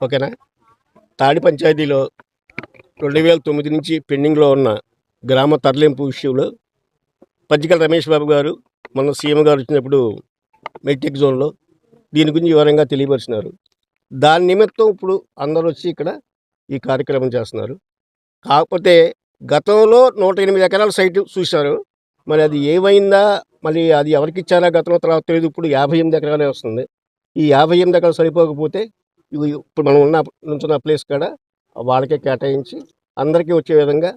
ఓకేనా? తాడి పంచాయతీలో రెండు వేల తొమ్మిది నుంచి పెండింగ్లో ఉన్న గ్రామ తరలింపు విషయంలో పచ్చికల రమేష్ బాబు గారు మన సీఎం గారు వచ్చినప్పుడు మెట్రిక్ జోన్లో దీని గురించి వివరంగా తెలియపరిచినారు. దాని నిమిత్తం ఇప్పుడు అందరూ వచ్చి ఇక్కడ ఈ కార్యక్రమం చేస్తున్నారు. కాకపోతే గతంలో నూట ఎనిమిది ఎకరాల సైటు చూశారు. మరి అది ఏమైందా? మరి అది ఎవరికి ఇచ్చారా? గతంలో తర్వాత తెలియదు. ఇప్పుడు యాభై ఎనిమిది ఎకరాలే వస్తుంది. ఈ యాభై ఎనిమిది ఎకరాలు సరిపోకపోతే ఇవి ఇప్పుడు మనం ఉన్న నుంచున్న ప్లేస్ కాడ వాళ్ళకే కేటాయించి అందరికీ వచ్చే విధంగా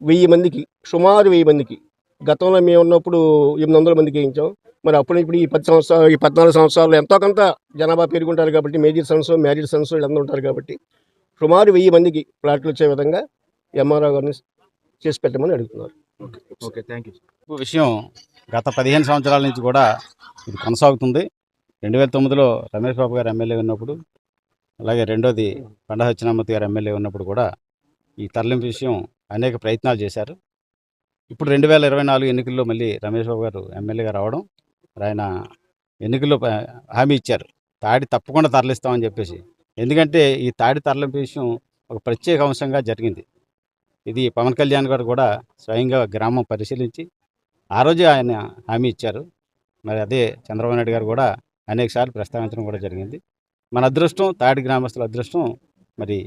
వెయ్యి మందికి సుమారు వెయ్యి మందికి గతంలో మేము ఉన్నప్పుడు ఎనిమిది వందల మందికి వేయించాం. మరి అప్పుడు ఇప్పుడు ఈ పది సంవత్సరాలు ఈ పద్నాలుగు సంవత్సరాలు ఎంతో కొంత జనాభా పెరుగుంటారు కాబట్టి మేజర్ సన్స్ మ్యారేజ్ సన్స్ వీళ్ళందరూ ఉంటారు కాబట్టి సుమారు వెయ్యి మందికి ప్లాట్లు వచ్చే విధంగా ఎంఆర్ఓ గారిని చేసి పెట్టమని అడుగుతున్నారు. ఓకే. థ్యాంక్ యూ విషయం గత పదిహేను సంవత్సరాల నుంచి కూడా ఇది కొనసాగుతుంది. రెండు వేల తొమ్మిదిలో రమేష్ బాబు గారు ఎమ్మెల్యే ఉన్నప్పుడు అలాగే రెండోది పండ సత్యనామూర్తి గారు ఎమ్మెల్యే ఉన్నప్పుడు కూడా ఈ తరలింపు విషయం అనేక ప్రయత్నాలు చేశారు. ఇప్పుడు రెండు వేల ఇరవై నాలుగు ఎన్నికల్లో మళ్ళీ రమేష్ బాబు గారు ఎమ్మెల్యేగా రావడం ఆయన ఎన్నికల్లో హామీ ఇచ్చారు. తాడి తప్పకుండా తరలిస్తామని చెప్పేసి ఎందుకంటే ఈ తాడి తరలింపు విషయం ఒక ప్రత్యేక అంశంగా జరిగింది. ఇది పవన్ కళ్యాణ్ గారు కూడా స్వయంగా గ్రామం పరిశీలించి ఆ రోజే ఆయన హామీ ఇచ్చారు. మరి అదే చంద్రబాబు నాయుడు గారు కూడా అనేకసార్లు ప్రస్తావించడం కూడా జరిగింది. మన అదృష్టం తాడి గ్రామస్తుల అదృష్టం మరి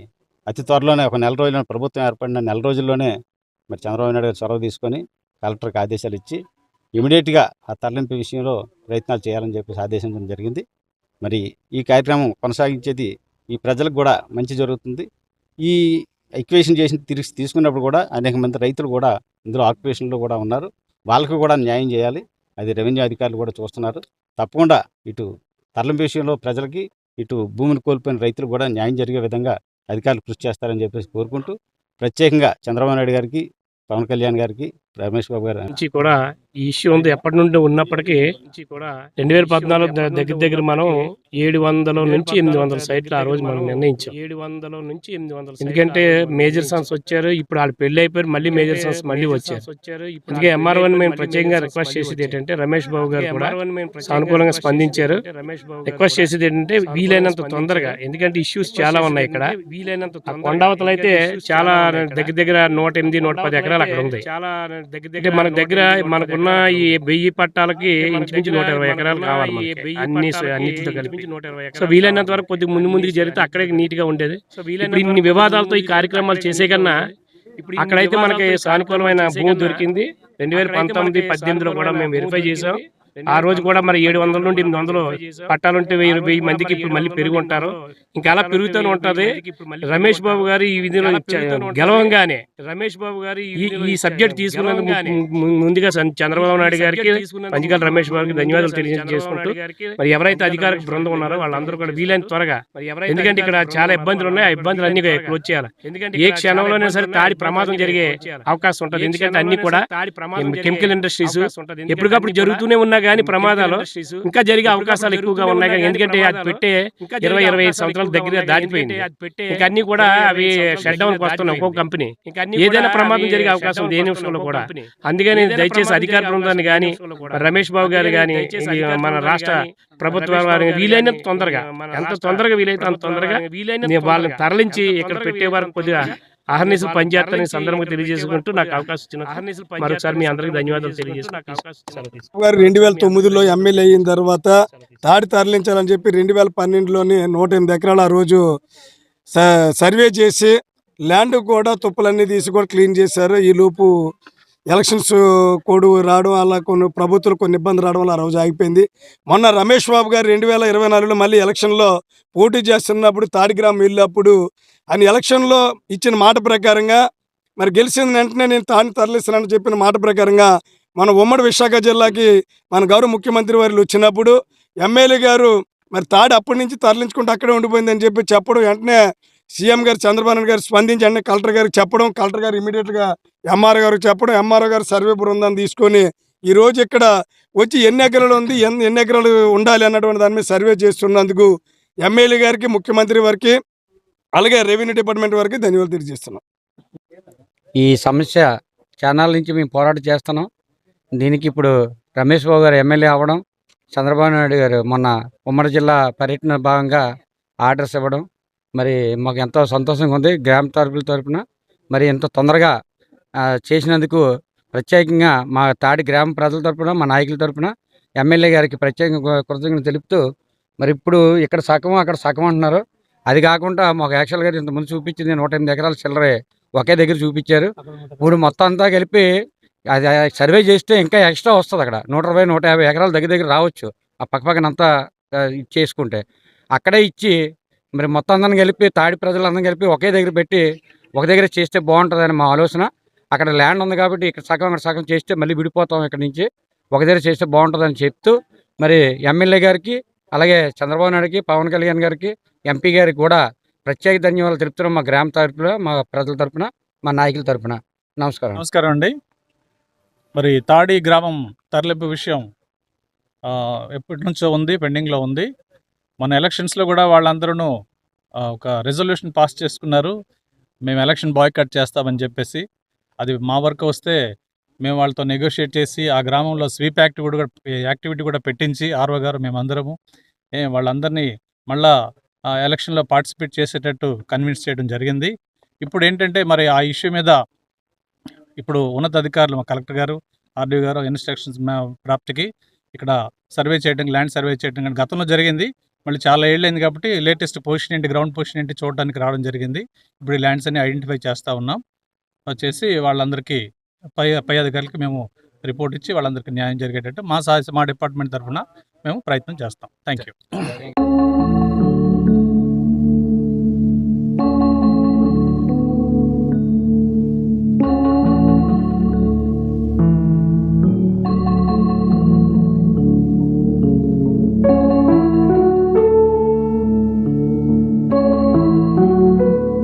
అతి త్వరలోనే ఒక నెల రోజుల్లో ప్రభుత్వం ఏర్పడిన నెల రోజుల్లోనే మరి చంద్రబాబు నాయుడు గారు చొరవ తీసుకొని కలెక్టర్కి ఆదేశాలు ఇచ్చి ఇమీడియట్గా ఆ తరలింపు విషయంలో ప్రయత్నాలు చేయాలని చెప్పేసి ఆదేశించడం జరిగింది. మరి ఈ కార్యక్రమం కొనసాగించేది ఈ ప్రజలకు కూడా మంచి జరుగుతుంది. ఈ ఎక్వేషన్ చేసి తిరిగి తీసుకున్నప్పుడు కూడా అనేక మంది రైతులు కూడా ఇందులో ఆక్యుపేషన్లో కూడా ఉన్నారు. వాళ్ళకు కూడా న్యాయం చేయాలి. అది రెవెన్యూ అధికారులు కూడా చూస్తున్నారు. తప్పకుండా ఇటు తరలింపు విషయంలో ప్రజలకి ఇటు భూమిని కోల్పోయిన రైతులు కూడా న్యాయం జరిగే విధంగా అధికారులు కృషి చేస్తారని చెప్పేసి కోరుకుంటూ ప్రత్యేకంగా చంద్రబాబు నాయుడు గారికి పవన్ కళ్యాణ్ గారికి రమేష్ బాబు గారు కూడా ఈ ఇష్యూ ఉంది. ఎప్పటి నుండి ఉన్నప్పటికీ కూడా రెండు వేల పద్నాలుగు దగ్గర దగ్గర మనం ఏడు వందల నుంచి ఎనిమిది వందల సైట్లు ఆ రోజు మనం నిర్ణయించాం. ఏడు వందల నుంచి ఎనిమిది వందల ఎందుకంటే మేజర్ సన్స్ వచ్చారు. ఇప్పుడు వాళ్ళు పెళ్ళి అయిపోయారు. మళ్ళీ మేజర్ సన్స్ మళ్ళీ వచ్చారు. వచ్చారు. అందుకే ఎంఆర్ఓ మేము ప్రత్యేకంగా రిక్వెస్ట్ చేసేది ఏంటంటే రమేష్ బాబు గారు కూడా సానుకూలంగా స్పందించారు. రిక్వెస్ట్ చేసేది ఏంటంటే వీలైనంత తొందరగా ఎందుకంటే ఇష్యూస్ చాలా ఉన్నాయి ఇక్కడ. వీలైనంత కొండావతలు అయితే చాలా దగ్గర దగ్గర నూట ఎనిమిది నూట పది ఎకరాలు అక్కడ ఉంది. చాలా దగ్గర దగ్గర మన దగ్గర మనకున్న ఈ వెయ్యి పట్టాలకి ఇంచుమించు నూట ఇరవై ఎకరాలు కావాలి. అన్ని అన్నిటితో కలిపి. సో వీలైనంత వరకు కొద్దిగా ముందు ముందుకు జరిగితే అక్కడే నీట్గా ఉండేది ఇప్పుడు ఇన్ని వివాదాలతో ఈ కార్యక్రమాలు చేసే కన్నా అక్కడైతే మనకి సానుకూలమైన భూమి దొరికింది. రెండు వేల పంతొమ్మిది పద్దెనిమిదిలో కూడా మేము వెరిఫై చేసాం ఆ రోజు కూడా మరి ఏడు వందల నుండి ఎనిమిది వందలు పట్టాలుంటే వెయ్యి వెయ్యి మందికి ఇప్పుడు మళ్ళీ పెరిగి ఉంటారు. ఇంకా అలా పెరుగుతూనే ఉంటది. రమేష్ బాబు గారు ఈ విధిలో గెలవంగానే రమేష్ బాబు గారు ఈ- సబ్జెక్ట్ తీసుకున్నందుకు ముందుగా చంద్రబాబు నాయుడు గారికి పంచకాల రమేష్ బాబుకి ధన్యవాదాలు తెలియజేసుకుంటూ మరి ఎవరైతే అధికార బృందం ఉన్నారో వాళ్ళందరూ కూడా వీలైన త్వరగా ఎందుకంటే ఇక్కడ చాలా ఇబ్బందులు ఉన్నాయి. ఆ ఇబ్బందులు అన్ని క్లోజ్ చేయాలి. ఏ క్షణంలోనే సరే తాడి ప్రమాదం జరిగే అవకాశం ఉంటుంది. ఎందుకంటే అన్ని కూడా కెమికల్ ఇండస్ట్రీస్ ఎప్పటికప్పుడు జరుగుతూనే ఉన్నా గానీ ప్రమాదాలు ఇంకా జరిగే అవకాశాలు ఎక్కువగా ఉన్నాయి కానీ ఎందుకంటే అది పెట్టే ఇరవై ఇరవై ఐదు సంవత్సరాల దగ్గర దాటిపోయింది. ఇంకా అన్ని కూడా అవి షట్ డౌన్ వస్తున్నాయి ఒక్కొక్క కంపెనీ. ఏదైనా ప్రమాదం జరిగే అవకాశం ఉంది ఏ నిమిషంలో కూడా. అందుకని దయచేసి అధికార బృందాన్ని గాని రమేష్ బాబు గారు గాని ఇది మన రాష్ట్ర ప్రభుత్వాల వారిని వీలైనంత తొందరగా ఎంత తొందరగా వీలైతే అంత తొందరగా నేను వాళ్ళని తరలించి ఇక్కడ పెట్టే వరకు కొద్దిగా అహర్నిశలు పనిచేస్తారని సందర్భంగా తెలియజేసుకుంటూ నాకు అవకాశం ఇచ్చిన మరొకసారి మీ అందరికీ ధన్యవాదాలు తెలియజేస్తూ నాకు అవకాశం ఇచ్చినందుకు. గారు రెండు వేల తొమ్మిదిలో ఎమ్మెల్యే అయిన తర్వాత తాడి తరలించాలని చెప్పి రెండు వేల పన్నెండులోని నూట ఎనిమిది ఎకరాలు ఆ రోజు సర్వే చేసి ల్యాండ్ కూడా తుప్పలన్నీ తీసి కూడా క్లీన్ చేశారు ఈ లోపు ఎలక్షన్స్ కోడ్ రావడం వల్ల కొన్ని ప్రభుత్వాలు కొన్ని ఇబ్బంది రావడం వల్ల ఆ రోజు ఆగిపోయింది మొన్న రమేష్ బాబు గారు రెండు వేల ఇరవై నాలుగులో మళ్ళీ ఎలక్షన్లో పోటీ చేస్తున్నప్పుడు తాడిగ్రామం వెళ్ళినప్పుడు ఆయన ఎలక్షన్లో ఇచ్చిన మాట ప్రకారంగా మరి గెలిచిన వెంటనే నేను తాను తరలిస్తానని చెప్పిన మాట ప్రకారంగా మన ఉమ్మడి విశాఖ జిల్లాకి మన గౌరవ ముఖ్యమంత్రి వారు వచ్చినప్పుడు ఎమ్మెల్యే గారు మరి తాడు అప్పటి నుంచి తరలించుకుంటూ అక్కడే ఉండిపోయిందని చెప్పి చెప్పడం వెంటనే సీఎం గారు చంద్రబాబు నాయుడు గారు స్పందించి వెంటనే కలెక్టర్ గారికి చెప్పడం కలెక్టర్ గారు ఇమీడియట్గా ఎంఆర్ గారికి చెప్పడం ఎంఆర్ గారు సర్వే బృందాన్ని తీసుకొని ఈ రోజు ఇక్కడ వచ్చి ఎన్ని ఎకరాలు ఉంది ఎన్ని ఎన్ని ఎకరాలు ఉండాలి అన్నటువంటి దాని మీద సర్వే చేస్తున్నందుకు ఎమ్మెల్యే గారికి ముఖ్యమంత్రి వారికి అలాగే రెవెన్యూ డిపార్ట్మెంట్ వారికి ధన్యవాదాలు తెలియజేస్తున్నాం. ఈ సమస్య చానాల నుంచి మేము పోరాటం చేస్తున్నాం. దీనికి ఇప్పుడు రమేష్ బాబు గారు ఎమ్మెల్యే అవ్వడం చంద్రబాబు నాయుడు గారు మొన్న ఉమ్మడి జిల్లా పర్యటన భాగంగా ఆర్డర్స్ ఇవ్వడం మరి మాకు ఎంతో సంతోషంగా ఉంది గ్రామ తరపుల తరపున. మరి ఎంతో తొందరగా చేసినందుకు ప్రత్యేకంగా మా తాడి గ్రామ ప్రజల తరపున మా నాయకుల తరపున ఎమ్మెల్యే గారికి ప్రత్యేకంగా కృతజ్ఞత తెలుపుతూ మరి ఇప్పుడు ఇక్కడ సగం అక్కడ సగం అంటున్నారు. అది కాకుండా మాకు యాక్చువల్ గారు ఇంతకుముందు చూపించింది నూట ఎనిమిది ఎకరాల చిల్లరే ఒకే దగ్గర చూపించారు. ఇప్పుడు మొత్తం అంతా కలిపి అది సర్వే చేస్తే ఇంకా ఎక్స్ట్రా వస్తుంది అక్కడ. నూట ఇరవై నూట యాభై ఎకరాల దగ్గర దగ్గర రావచ్చు. ఆ పక్క పక్కన అంతా చేసుకుంటే. అక్కడే ఇచ్చి మరి మొత్తం అందరం కలిపి తాడి ప్రజలందరం కలిపి ఒకే దగ్గర పెట్టి ఒక దగ్గర చేస్తే బాగుంటుందని మా ఆలోచన. అక్కడ ల్యాండ్ ఉంది కాబట్టి ఇక్కడ సగం అక్కడ సగం చేస్తే మళ్ళీ విడిపోతాం ఇక్కడ నుంచి. ఒక దగ్గర చేస్తే బాగుంటుందని చెప్తూ మరి ఎమ్మెల్యే గారికి అలాగే చంద్రబాబు నాయుడుకి పవన్ కళ్యాణ్ గారికి ఎంపీ గారికి కూడా ప్రత్యేక ధన్యవాదాలు తెలుపుతున్నాం మా గ్రామ తరపున మా ప్రజల తరపున మా నాయకుల తరఫున నమస్కారం. నమస్కారం అండి. మరి తాడి గ్రామం తరలింపు విషయం ఎప్పటి నుంచో ఉంది పెండింగ్లో ఉంది. మన ఎలక్షన్స్లో కూడా వాళ్ళందరూ ఒక రెజల్యూషన్ పాస్ చేసుకున్నారు. మేము ఎలక్షన్ బాయ్కట్ చేస్తామని చెప్పేసి అది మా వరకు వస్తే మేము వాళ్ళతో నెగోషియేట్ చేసి ఆ గ్రామంలో స్వీప్ యాక్టివిటీ కూడా యాక్టివిటీ కూడా పెట్టించి ఆర్ఓ గారు మేమందరము వాళ్ళందరినీ మళ్ళా ఎలక్షన్లో పార్టిసిపేట్ చేసేటట్టు కన్విన్స్ చేయడం జరిగింది. ఇప్పుడు ఏంటంటే మరి ఆ ఇష్యూ మీద ఇప్పుడు ఉన్నతాధికారులు మా కలెక్టర్ గారు ఆర్డీఓ గారు ఇన్స్ట్రక్షన్స్ ప్రాప్తికి ఇక్కడ సర్వే చేయడం ల్యాండ్ సర్వే చేయడం కానీ గతంలో జరిగింది. మళ్ళీ చాలా ఏళ్ళైంది కాబట్టి లేటెస్ట్ పొజిషన్ ఏంటి గ్రౌండ్ పొజిషన్ ఏంటి చూడడానికి రావడం జరిగింది. ఇప్పుడు ఈ ల్యాండ్స్ అన్ని ఐడెంటిఫై చేస్తూ ఉన్నాం. వచ్చేసి వాళ్ళందరికీ పై పై అధికారులకి మేము రిపోర్ట్ ఇచ్చి వాళ్ళందరికీ న్యాయం జరిగేటట్టు మా సహాయ మా డిపార్ట్మెంట్ తరఫున మేము ప్రయత్నం చేస్తాం. Thank you